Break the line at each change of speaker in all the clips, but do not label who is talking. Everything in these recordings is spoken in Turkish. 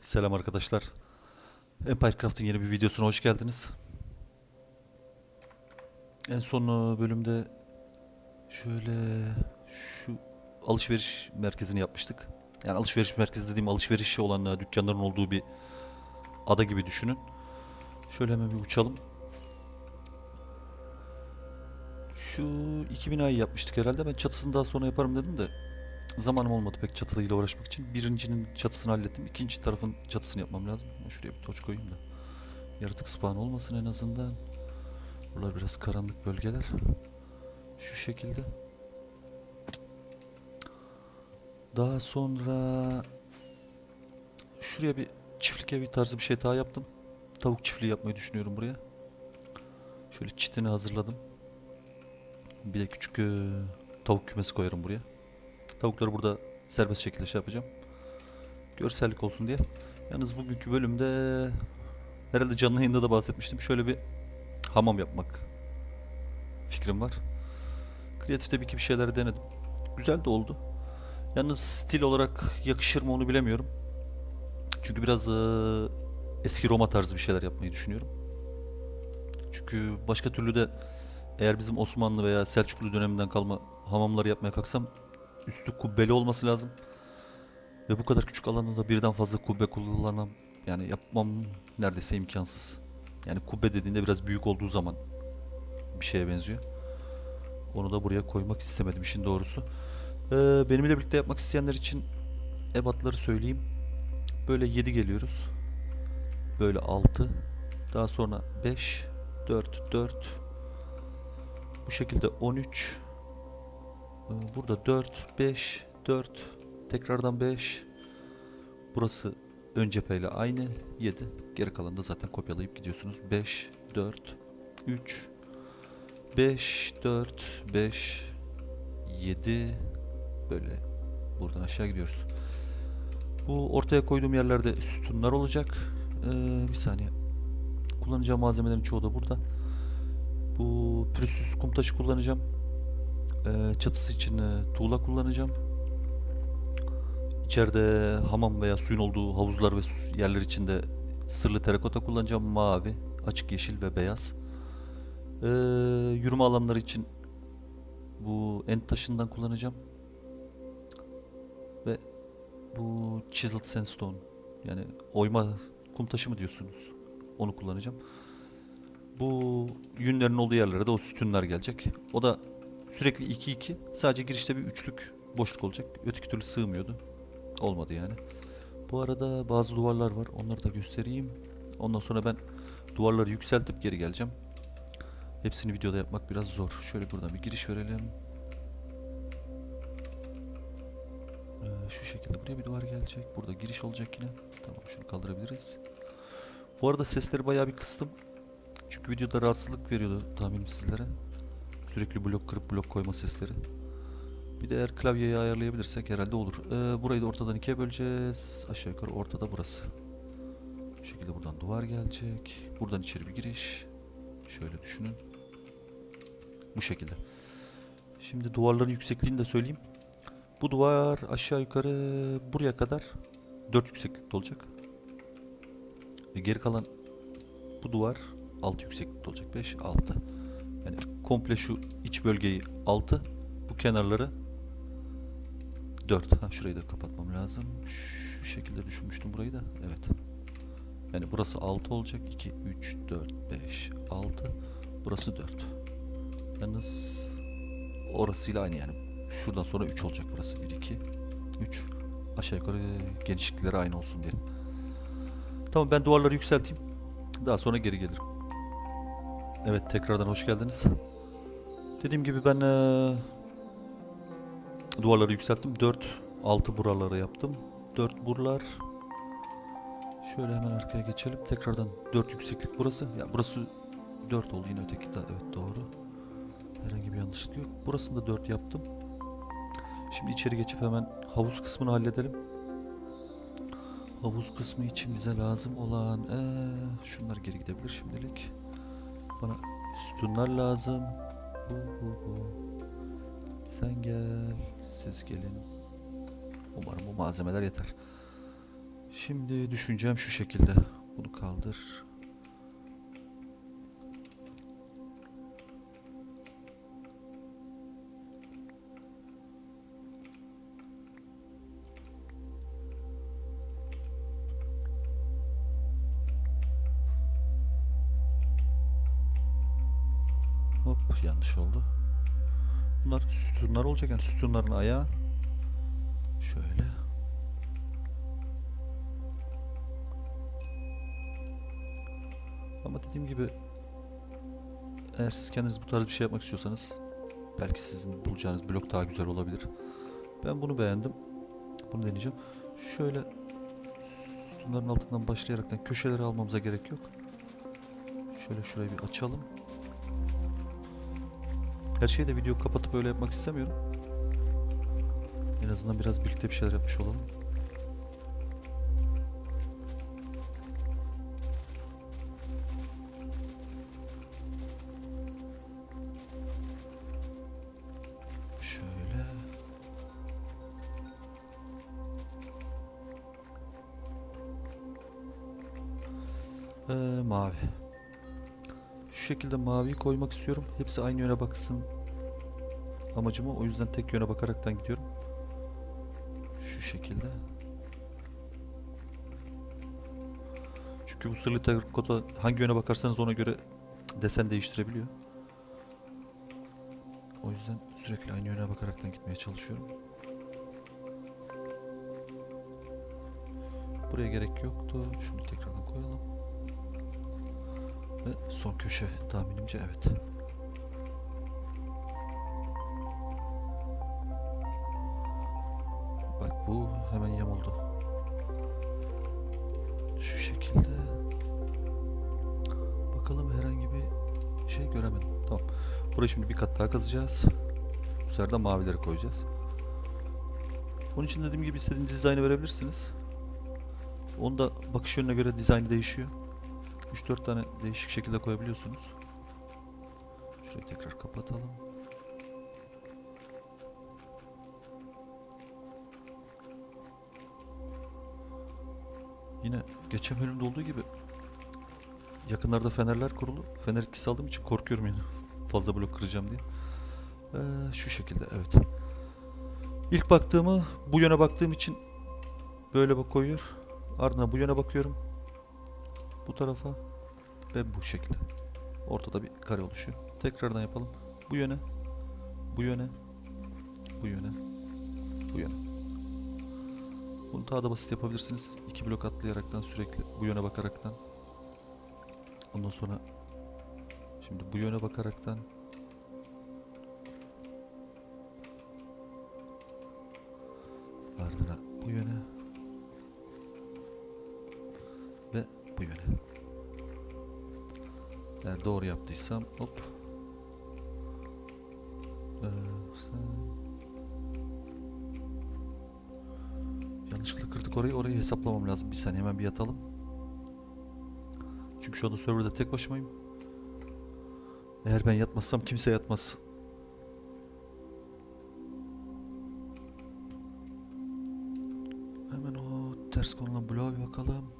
Selam arkadaşlar. Empire Craft'ın yeni bir videosuna hoş geldiniz. En son e, bölümde şöyle şu alışveriş merkezini yapmıştık. Yani alışveriş merkezi dediğim alışveriş olan e, dükkanların olduğu bir ada gibi düşünün. Şöyle hemen bir uçalım. Şu 2000 ay yapmıştık herhalde. Ben çatısını daha sonra yaparım dedim de zamanım olmadı pek çatıyla uğraşmak için. Birincinin çatısını hallettim. İkinci tarafın çatısını yapmam lazım. Şuraya bir toç koyayım da. Yaratık spawn olmasın en azından. Buralar biraz karanlık bölgeler. Şu şekilde. Daha sonra şuraya bir çiftlik evi tarzı bir şey daha yaptım. Tavuk çiftliği yapmayı düşünüyorum buraya. Şöyle çitini hazırladım. Bir de küçük e, tavuk kümesi koyarım buraya. Tavukları burada serbest şekilde şey yapacağım. Görsellik olsun diye. Yalnız bugünkü bölümde herhalde canlı yayında da bahsetmiştim. Şöyle bir hamam yapmak fikrim var. Kreatifte bir iki bir şeyler denedim. Güzel de oldu. Yalnız stil olarak yakışır mı onu bilemiyorum. Çünkü biraz eee, eski Roma tarzı bir şeyler yapmayı düşünüyorum. Çünkü başka türlü de eğer bizim Osmanlı veya Selçuklu döneminden kalma hamamları yapmaya kalksam üstü kubbeli olması lazım. Ve bu kadar küçük alanda da birden fazla kubbe kullanmam yani yapmam neredeyse imkansız. Yani kubbe dediğinde biraz büyük olduğu zaman bir şeye benziyor. Onu da buraya koymak istemedim işin doğrusu. Ee, benimle birlikte yapmak isteyenler için ebatları söyleyeyim. Böyle 7 geliyoruz. Böyle 6. Daha sonra 5, 4, 4. Bu şekilde 13. Burada 4, 5, 4, tekrardan 5. Burası ön cepheyle aynı 7. Geri kalanı da zaten kopyalayıp gidiyorsunuz. 5, 4, 3, 5, 4, 5, 7 böyle buradan aşağı gidiyoruz. Bu ortaya koyduğum yerlerde sütunlar olacak. Ee, bir saniye. Kullanacağım malzemelerin çoğu da burada. Bu pürüzsüz kum taşı kullanacağım. Ee, çatısı için e, tuğla kullanacağım. İçeride hamam veya suyun olduğu havuzlar ve yerler için de sırlı terakota kullanacağım. Mavi, açık yeşil ve beyaz. Ee, yürüme alanları için bu end taşından kullanacağım. Ve bu chiseled sandstone yani oyma kum taşı mı diyorsunuz? Onu kullanacağım. Bu yünlerin olduğu yerlere de o sütunlar gelecek. O da sürekli 2-2. Sadece girişte bir üçlük boşluk olacak. Öteki türlü sığmıyordu. Olmadı yani. Bu arada bazı duvarlar var. Onları da göstereyim. Ondan sonra ben duvarları yükseltip geri geleceğim. Hepsini videoda yapmak biraz zor. Şöyle buradan bir giriş verelim. Ee, şu şekilde buraya bir duvar gelecek. Burada giriş olacak yine. Tamam şunu kaldırabiliriz. Bu arada sesleri bayağı bir kıstım. Çünkü videoda rahatsızlık veriyordu tahminim sizlere. Sürekli blok kırıp blok koyma sesleri. Bir de eğer klavyeyi ayarlayabilirsek herhalde olur. Ee, burayı da ortadan ikiye böleceğiz. Aşağı yukarı ortada burası. Bu şekilde buradan duvar gelecek. Buradan içeri bir giriş. Şöyle düşünün. Bu şekilde. Şimdi duvarların yüksekliğini de söyleyeyim. Bu duvar aşağı yukarı buraya kadar 4 yükseklikte olacak. Ve geri kalan bu duvar 6 yükseklikte olacak. 5, 6. Yani komple şu iç bölgeyi 6. Bu kenarları 4. Ha şurayı da kapatmam lazım. Şu şekilde düşünmüştüm burayı da. Evet. Yani burası 6 olacak. 2, 3, 4, 5, 6. Burası 4. Yalnız orasıyla aynı yani. Şuradan sonra 3 olacak burası. 1, 2, 3. Aşağı yukarı genişlikleri aynı olsun diye. Tamam ben duvarları yükselteyim. Daha sonra geri gelirim. Evet tekrardan hoş geldiniz. Dediğim gibi ben eee, duvarları yükselttim. 4, 6 buraları yaptım. 4 buralar. Şöyle hemen arkaya geçelim. Tekrardan 4 yükseklik burası. Ya burası 4 oldu yine öteki de evet doğru. Herhangi bir yanlışlık yok. Burasını da 4 yaptım. Şimdi içeri geçip hemen havuz kısmını halledelim. Havuz kısmı için bize lazım olan eee, şunlar geri gidebilir şimdilik. Bana sütunlar lazım. Bu, bu, bu. Sen gel, siz gelin. Umarım bu malzemeler yeter. Şimdi düşüncem şu şekilde. Bunu kaldır. Hop yanlış oldu. Bunlar sütunlar olacak yani sütunların ayağı. Şöyle. Ama dediğim gibi eğer siz kendiniz bu tarz bir şey yapmak istiyorsanız belki sizin bulacağınız blok daha güzel olabilir. Ben bunu beğendim. Bunu deneyeceğim. Şöyle sütunların altından başlayaraktan köşeleri almamıza gerek yok. Şöyle şurayı bir açalım. Her şeyi de video kapatıp öyle yapmak istemiyorum. En azından biraz birlikte bir şeyler yapmış olalım. Şöyle. Ee, mavi. Şekilde maviyi koymak istiyorum. Hepsi aynı yöne baksın. Amacım o. O yüzden tek yöne bakaraktan gidiyorum. Şu şekilde. Çünkü bu sırlı terkota hangi yöne bakarsanız ona göre desen değiştirebiliyor. O yüzden sürekli aynı yöne bakaraktan gitmeye çalışıyorum. Buraya gerek yoktu. Şunu tekrardan koyalım. Ve son köşe tahminimce evet. Bak bu hemen yamuldu. Şu şekilde. Bakalım herhangi bir şey göremedim. Tamam. Burayı şimdi bir kat daha kazacağız. Bu sefer de mavileri koyacağız. Onun için dediğim gibi istediğiniz dizaynı verebilirsiniz. Onda bakış yönüne göre dizaynı değişiyor. 3-4 tane değişik şekilde koyabiliyorsunuz. Şurayı tekrar kapatalım. Yine geçen bölümde olduğu gibi yakınlarda fenerler kurulu. Fener etkisi aldığım için korkuyorum yani fazla blok kıracağım diye. Ee, şu şekilde evet. İlk baktığımı bu yöne baktığım için böyle koyuyor. Ardından bu yöne bakıyorum. Bu tarafa ve bu şekilde. Ortada bir kare oluşuyor. Tekrardan yapalım. Bu yöne, bu yöne, bu yöne, bu yöne. Bunu daha da basit yapabilirsiniz. İki blok atlayaraktan sürekli bu yöne bakaraktan. Ondan sonra şimdi bu yöne bakaraktan doğru yaptıysam hop. Ee, Yanlışlıkla kırdık orayı. Orayı hesaplamam lazım. Bir saniye hemen bir yatalım. Çünkü şu anda serverda tek başımayım. Eğer ben yatmazsam kimse yatmaz. Hemen o ters konulan bloğa bir bakalım.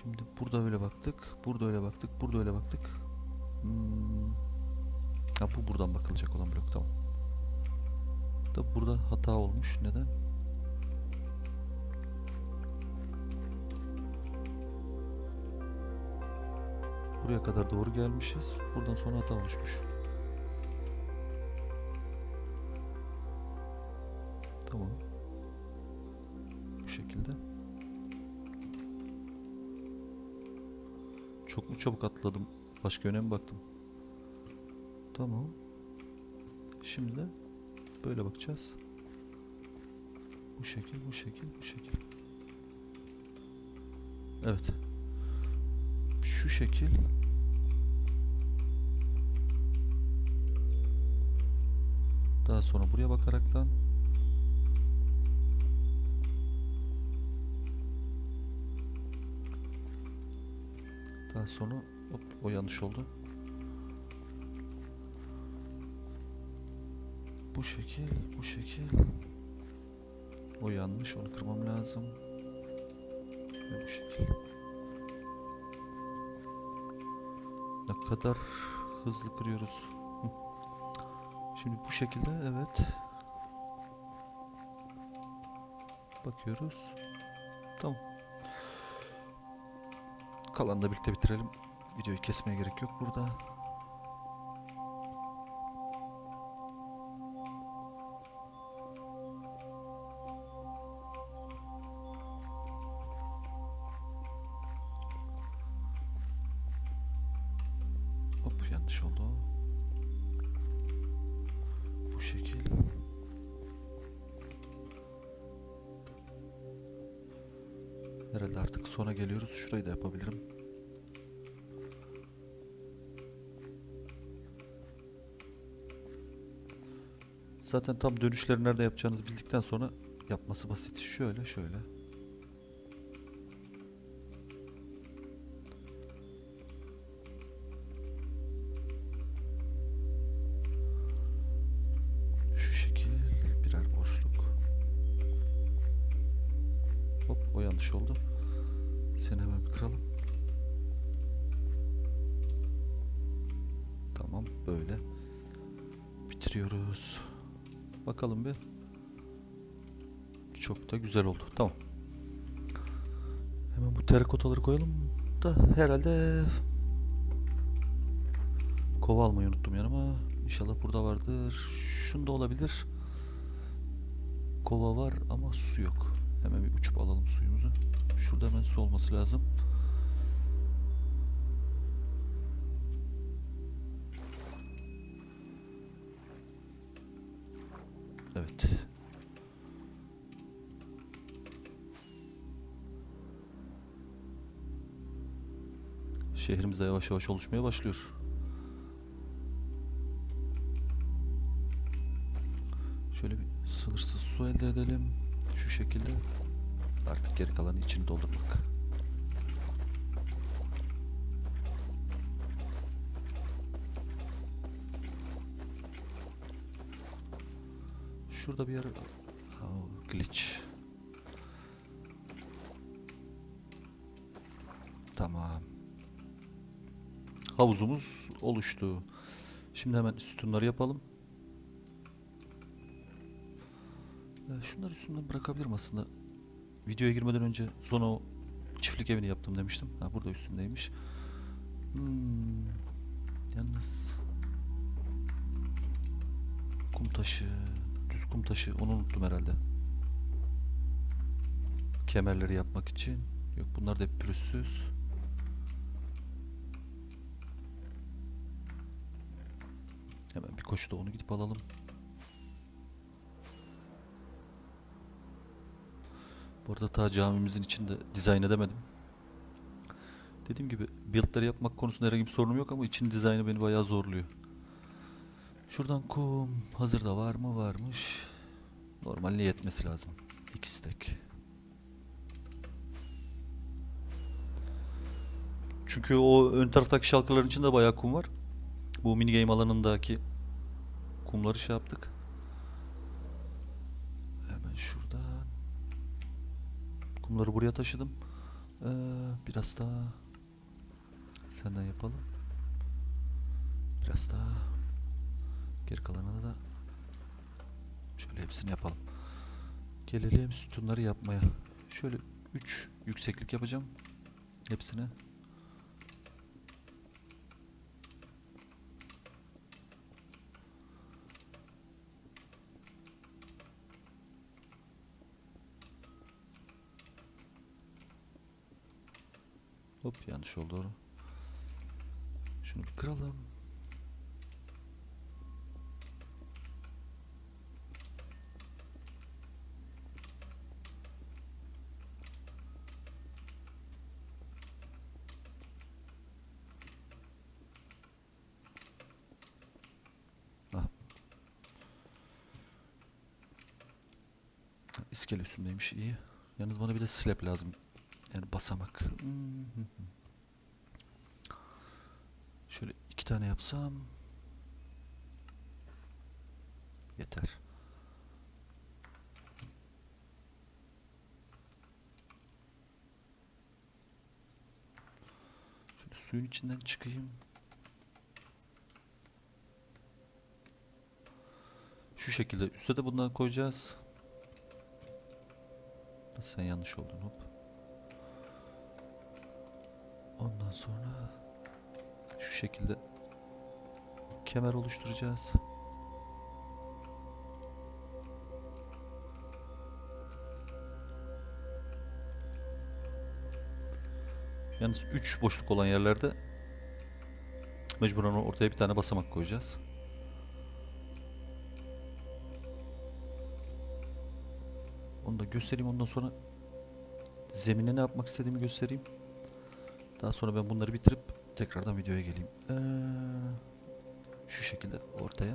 Şimdi burada öyle baktık. Burada öyle baktık. Burada öyle baktık. Hmm. Ha bu buradan bakılacak olan blok tamam. Da burada hata olmuş. Neden? Buraya kadar doğru gelmişiz. Buradan sonra hata oluşmuş. Çabuk atladım? Başka yöne mi baktım? Tamam. Şimdi böyle bakacağız. Bu şekil, bu şekil, bu şekil. Evet. Şu şekil. Daha sonra buraya bakaraktan Daha sonra hop, o yanlış oldu. Bu şekil, bu şekil. O yanlış, onu kırmam lazım. Bu şekilde. Ne kadar hızlı kırıyoruz. Şimdi bu şekilde evet. Bakıyoruz. Tamam. Kalanı da birlikte bitirelim. Videoyu kesmeye gerek yok burada. Hop yanlış oldu. Bu şekil. Sona geliyoruz. Şurayı da yapabilirim. Zaten tam dönüşleri nerede yapacağınızı bildikten sonra yapması basit. Şöyle şöyle. Seni hemen bir kıralım. Tamam böyle. Bitiriyoruz. Bakalım bir. Çok da güzel oldu. Tamam. Hemen bu terrakotaları koyalım da herhalde kova almayı unuttum yanıma. İnşallah burada vardır. Şunda olabilir. Kova var ama su yok. Hemen bir uçup alalım suyumuzu. Şurada hemen su olması lazım. Evet. Şehrimizde yavaş yavaş oluşmaya başlıyor. Şöyle bir sınırsız su elde edelim. Şu şekilde. Artık geri kalanı içini doldurmak. Şurada bir yer... Glitch. Tamam. Havuzumuz oluştu. Şimdi hemen sütunları yapalım. Şunları üstünden bırakabilirim aslında. Videoya girmeden önce sonra o çiftlik evini yaptım demiştim. Ha burada üstündeymiş. Hmm, yalnız kum taşı, düz kum taşı onu unuttum herhalde. Kemerleri yapmak için. Yok bunlar da pürüzsüz. Hemen bir koşuda onu gidip alalım. Bu arada ta camimizin içinde dizayn edemedim. Dediğim gibi build'leri yapmak konusunda herhangi bir sorunum yok ama için dizaynı beni bayağı zorluyor. Şuradan kum hazırda var mı? Varmış. Normalde yetmesi lazım. İki stack. Çünkü o ön taraftaki şalkaların içinde bayağı kum var. Bu mini game alanındaki kumları şey yaptık. Hemen şuradan kumları buraya taşıdım. Ee, biraz daha senden yapalım. Biraz daha geri kalanını da şöyle hepsini yapalım. Gelelim sütunları yapmaya. Şöyle 3 yükseklik yapacağım. Hepsine. Yanlış oldu. Şunu bir kıralım. Ah. İskele üstündeymiş iyi. Yalnız bana bir de slab lazım. Yani basamak. Şöyle iki tane yapsam yeter. suyun içinden çıkayım. Şu şekilde üste de bundan koyacağız. Sen yanlış oldun hop. Ondan sonra şu şekilde kemer oluşturacağız. Yalnız 3 boşluk olan yerlerde mecburen ortaya bir tane basamak koyacağız. Onu da göstereyim ondan sonra zemine ne yapmak istediğimi göstereyim. Daha sonra ben bunları bitirip tekrardan videoya geleyim. Ee, şu şekilde ortaya.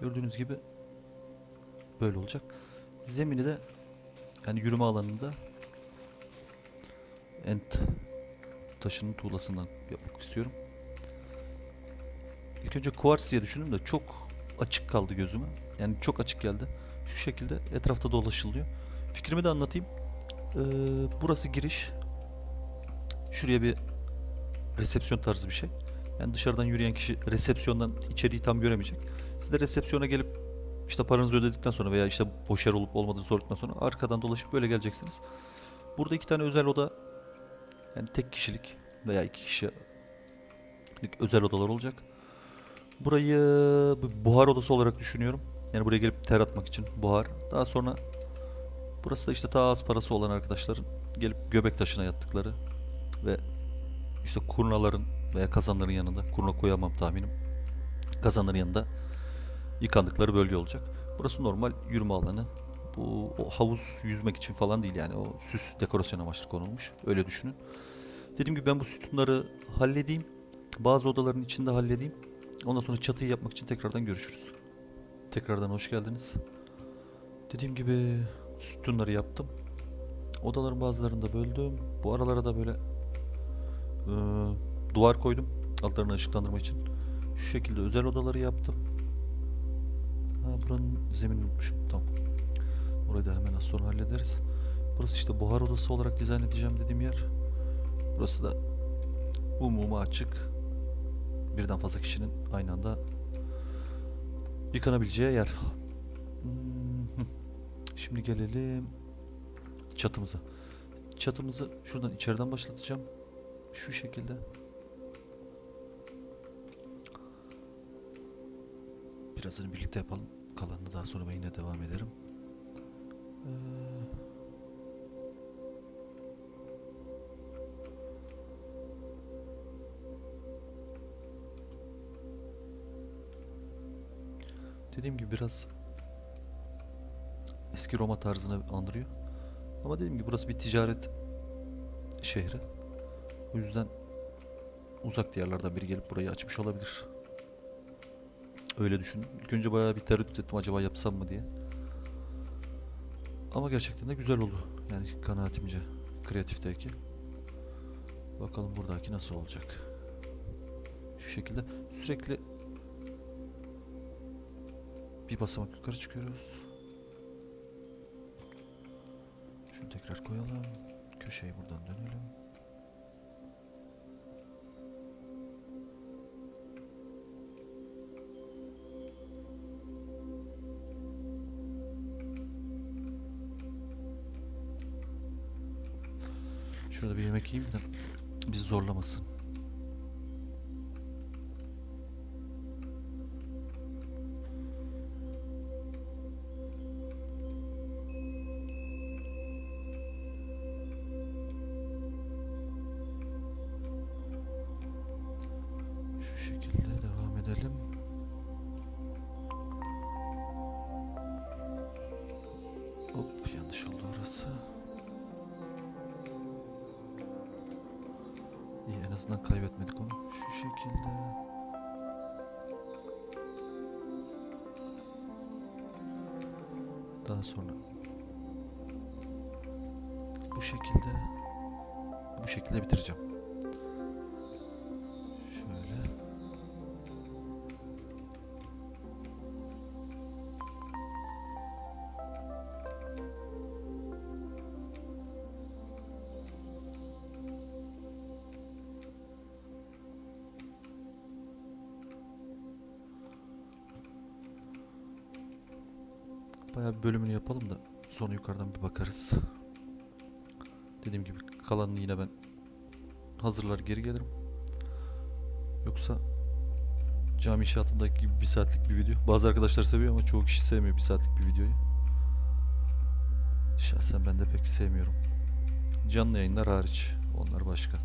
Gördüğünüz gibi böyle olacak. Zemini de yani yürüme alanında ent taşının tuğlasından yapmak istiyorum. İlk önce kuvars diye düşündüm de çok açık kaldı gözüme. Yani çok açık geldi. Şu şekilde etrafta dolaşılıyor. Fikrimi de anlatayım. Ee, burası giriş. Şuraya bir resepsiyon tarzı bir şey. Yani dışarıdan yürüyen kişi resepsiyondan içeriği tam göremeyecek. Siz de resepsiyona gelip işte paranızı ödedikten sonra veya işte boş yer olup olmadığını sorduktan sonra arkadan dolaşıp böyle geleceksiniz. Burada iki tane özel oda yani tek kişilik veya iki kişilik özel odalar olacak. Burayı buhar odası olarak düşünüyorum. Yani buraya gelip ter atmak için buhar. Daha sonra burası da işte ta az parası olan arkadaşların gelip göbek taşına yattıkları ve işte kurnaların veya kazanların yanında kurna koyamam tahminim. Kazanların yanında yıkandıkları bölge olacak. Burası normal yürüme alanı. Bu o havuz yüzmek için falan değil yani o süs dekorasyon amaçlı konulmuş. Öyle düşünün. Dediğim gibi ben bu sütunları halledeyim. Bazı odaların içinde halledeyim. Ondan sonra çatıyı yapmak için tekrardan görüşürüz. Tekrardan hoş geldiniz. Dediğim gibi sütunları yaptım. Odaların bazılarını da böldüm. Bu aralara da böyle e, duvar koydum. Altlarını ışıklandırma için. Şu şekilde özel odaları yaptım. Ha, buranın zeminini unutmuşum. Tamam. Orayı da hemen az sonra hallederiz. Burası işte buhar odası olarak dizayn edeceğim dediğim yer. Burası da umuma açık. Birden fazla kişinin aynı anda yıkanabileceği yer. Hmm, Şimdi gelelim çatımıza. Çatımızı şuradan içeriden başlatacağım. Şu şekilde. Birazını birlikte yapalım. Kalanını daha sonra ben yine devam ederim. Ee, Dediğim gibi biraz eski Roma tarzını andırıyor. Ama dediğim gibi burası bir ticaret şehri. O yüzden uzak diyarlardan biri gelip burayı açmış olabilir. Öyle düşündüm. İlk önce bayağı bir tereddüt ettim acaba yapsam mı diye. Ama gerçekten de güzel oldu. Yani kanaatimce kreatifteki. Bakalım buradaki nasıl olacak. Şu şekilde sürekli bir basamak yukarı çıkıyoruz. Şunu tekrar koyalım. Köşeyi buradan dönelim. Yemek yiyeyim de bizi zorlamasın. Bölümünü yapalım da sonra yukarıdan bir bakarız. Dediğim gibi kalanını yine ben hazırlar geri gelirim. Yoksa cami inşaatındaki gibi bir saatlik bir video. Bazı arkadaşlar seviyor ama çoğu kişi sevmiyor bir saatlik bir videoyu. Şahsen ben de pek sevmiyorum. Canlı yayınlar hariç. Onlar başka.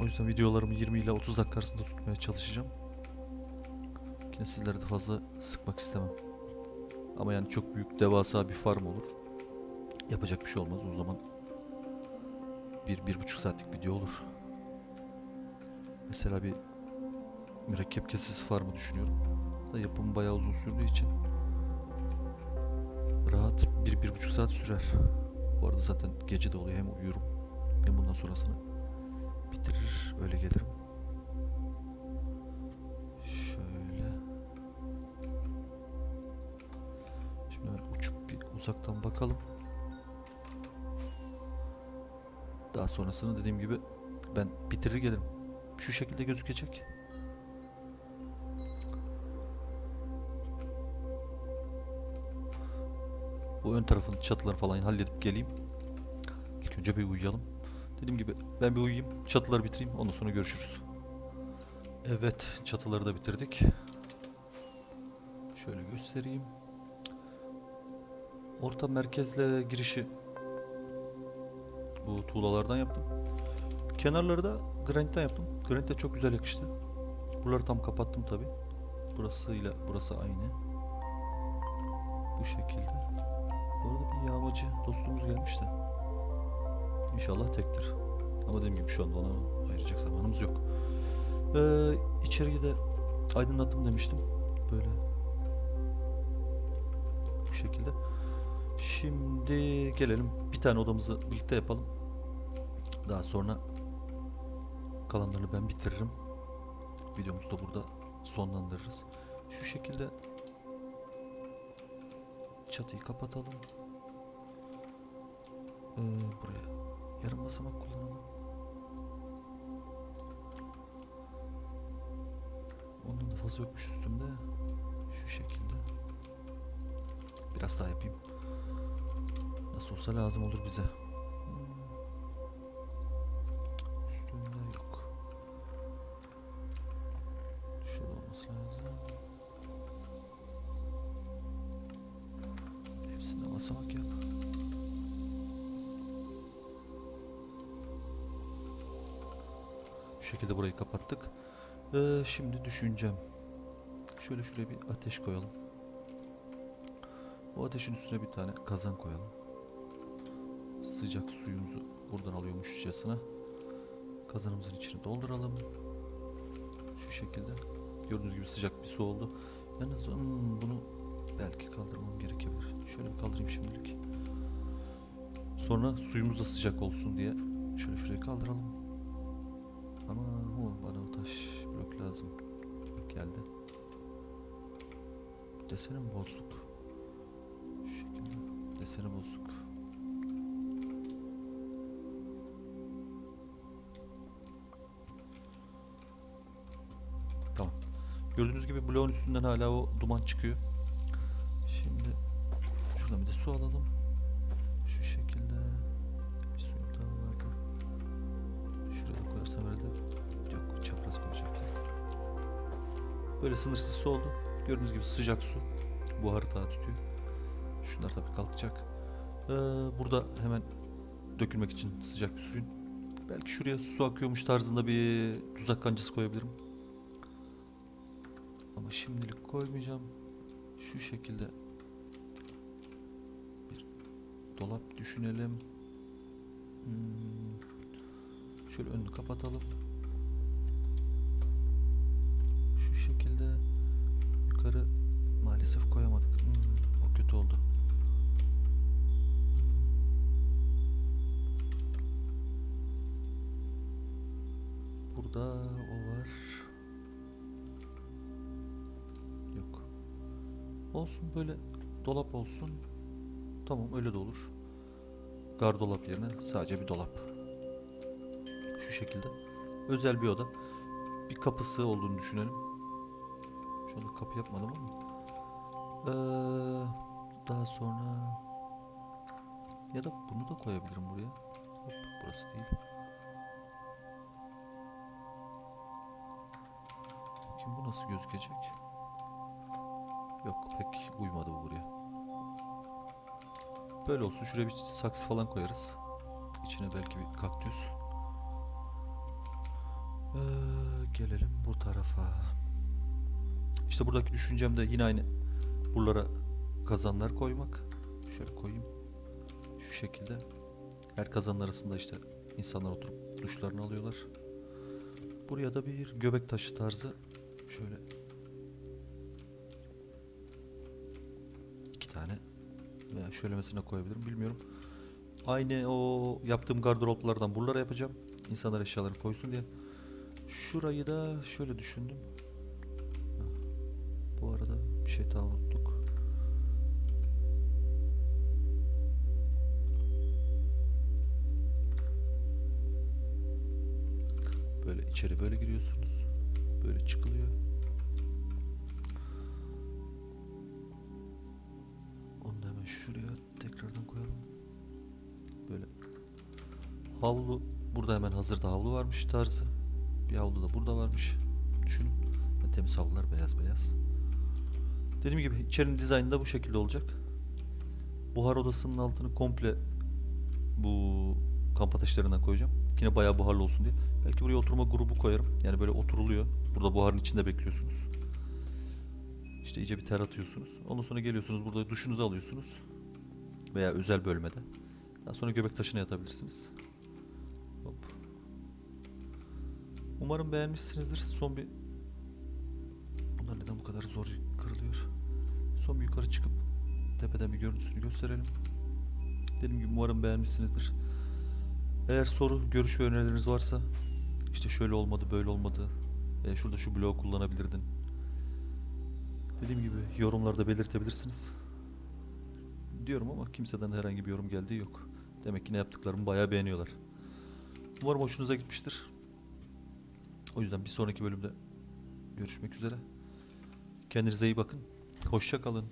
O yüzden videolarımı 20 ile 30 dakika arasında tutmaya çalışacağım. Yine sizleri de fazla sıkmak istemem. Ama yani çok büyük devasa bir farm olur. Yapacak bir şey olmaz o zaman. Bir, bir buçuk saatlik video olur. Mesela bir mürekkep kesesi farmı düşünüyorum. Da yapımı bayağı uzun sürdüğü için rahat bir, bir buçuk saat sürer. Bu arada zaten gece de oluyor hem uyurum hem bundan sonrasını bitirir öyle gelirim. Uzaktan bakalım. Daha sonrasını dediğim gibi ben bitirir gelirim. Şu şekilde gözükecek. Bu ön tarafın çatıları falan halledip geleyim. İlk önce bir uyuyalım. Dediğim gibi ben bir uyuyayım, çatıları bitireyim, ondan sonra görüşürüz. Evet, çatıları da bitirdik. Şöyle göstereyim. Orta merkezle girişi bu tuğlalardan yaptım. Kenarları da granitten yaptım. Granit de çok güzel yakıştı. Buraları tam kapattım tabi. Burasıyla burası aynı. Bu şekilde. Bu arada bir yağmacı dostumuz gelmiş de. İnşallah tektir. Ama dediğim gibi şu anda ona ayıracak zamanımız yok. Ee, içeriye de aydınlattım demiştim. Böyle. Bu şekilde. Şimdi gelelim bir tane odamızı birlikte yapalım. Daha sonra kalanlarını ben bitiririm. Videomuzu da burada sonlandırırız. Şu şekilde çatıyı kapatalım. Ee, buraya yarım basamak kullanalım. Ondan da fazla yokmuş üstümde. Şu şekilde. Biraz daha yapayım. Nasıl olsa lazım olur bize. Üstünde yok. Şurada olması lazım. Hepsinde basamak yap. Şu şekilde burayı kapattık. Ee, şimdi düşüneceğim. Şöyle şuraya bir ateş koyalım. Bu ateşin üstüne bir tane kazan koyalım. Sıcak suyumuzu buradan alıyormuşçasına kazanımızın içine dolduralım. Şu şekilde. Gördüğünüz gibi sıcak bir su oldu. Yalnız hmm, bunu belki kaldırmam gerekebilir. Şöyle bir kaldırayım şimdilik. Sonra suyumuz da sıcak olsun diye şöyle şuraya kaldıralım. Ama o bana o taş blok lazım. Geldi. Deseni mi bozduk? Deseni bozduk. Tamam. Gördüğünüz gibi bloğun üstünden hala o duman çıkıyor. Şimdi şuradan bir de su alalım. Şu şekilde. Bir suyum daha vardı. Şuraya koyarsam herhalde. Yok çapraz koyacaktım. Böyle sınırsız su oldu. Gördüğünüz gibi sıcak su. Buharı daha tutuyor. Şunlar tabii kalkacak. Ee, burada hemen dökülmek için sıcak bir suyun. Belki şuraya su akıyormuş tarzında bir tuzak kancası koyabilirim. Ama şimdilik koymayacağım. Şu şekilde bir dolap düşünelim. Hmm. Şöyle önünü kapatalım. Olsun böyle dolap olsun. Tamam öyle de olur. Gardolap yerine sadece bir dolap. Şu şekilde. Özel bir oda. Bir kapısı olduğunu düşünelim. Şu anda kapı yapmadım ama. Ee, daha sonra ya da bunu da koyabilirim buraya. Hop, burası değil. Kim bu nasıl gözükecek? Yok pek uymadı bu buraya. Böyle olsun. Şuraya bir saksı falan koyarız. İçine belki bir kaktüs. Ee, gelelim bu tarafa. İşte buradaki düşüncem de yine aynı. Buralara kazanlar koymak. Şöyle koyayım. Şu şekilde. Her kazanın arasında işte insanlar oturup duşlarını alıyorlar. Buraya da bir göbek taşı tarzı şöyle veya şöylemesine koyabilirim bilmiyorum. Aynı o yaptığım gardıroplardan buralara yapacağım. İnsanlar eşyalarını koysun diye. Şurayı da şöyle düşündüm. Bu arada bir şey daha unuttuk. Böyle içeri böyle giriyorsunuz. Böyle çıkılıyor. Hemen şuraya tekrardan koyalım. Böyle havlu burada hemen hazırda havlu varmış tarzı. Bir havlu da burada varmış. Düşünün. Yani temiz havlular beyaz beyaz. Dediğim gibi içerinin dizaynı da bu şekilde olacak. Buhar odasının altını komple bu kamp ateşlerinden koyacağım. Yine bayağı buharlı olsun diye. Belki buraya oturma grubu koyarım. Yani böyle oturuluyor. Burada buharın içinde bekliyorsunuz. İşte iyice bir ter atıyorsunuz. Ondan sonra geliyorsunuz burada duşunuzu alıyorsunuz. Veya özel bölmede. Daha sonra göbek taşına yatabilirsiniz. Hop. Umarım beğenmişsinizdir. Son bir... Bunlar neden bu kadar zor kırılıyor? Son bir yukarı çıkıp tepeden bir görüntüsünü gösterelim. Dediğim gibi umarım beğenmişsinizdir. Eğer soru, görüş ve önerileriniz varsa işte şöyle olmadı, böyle olmadı. E, şurada şu bloğu kullanabilirdin. Dediğim gibi yorumlarda belirtebilirsiniz. Diyorum ama kimseden herhangi bir yorum geldiği yok. Demek ki ne yaptıklarımı bayağı beğeniyorlar. Umarım hoşunuza gitmiştir. O yüzden bir sonraki bölümde görüşmek üzere. Kendinize iyi bakın. Hoşça kalın.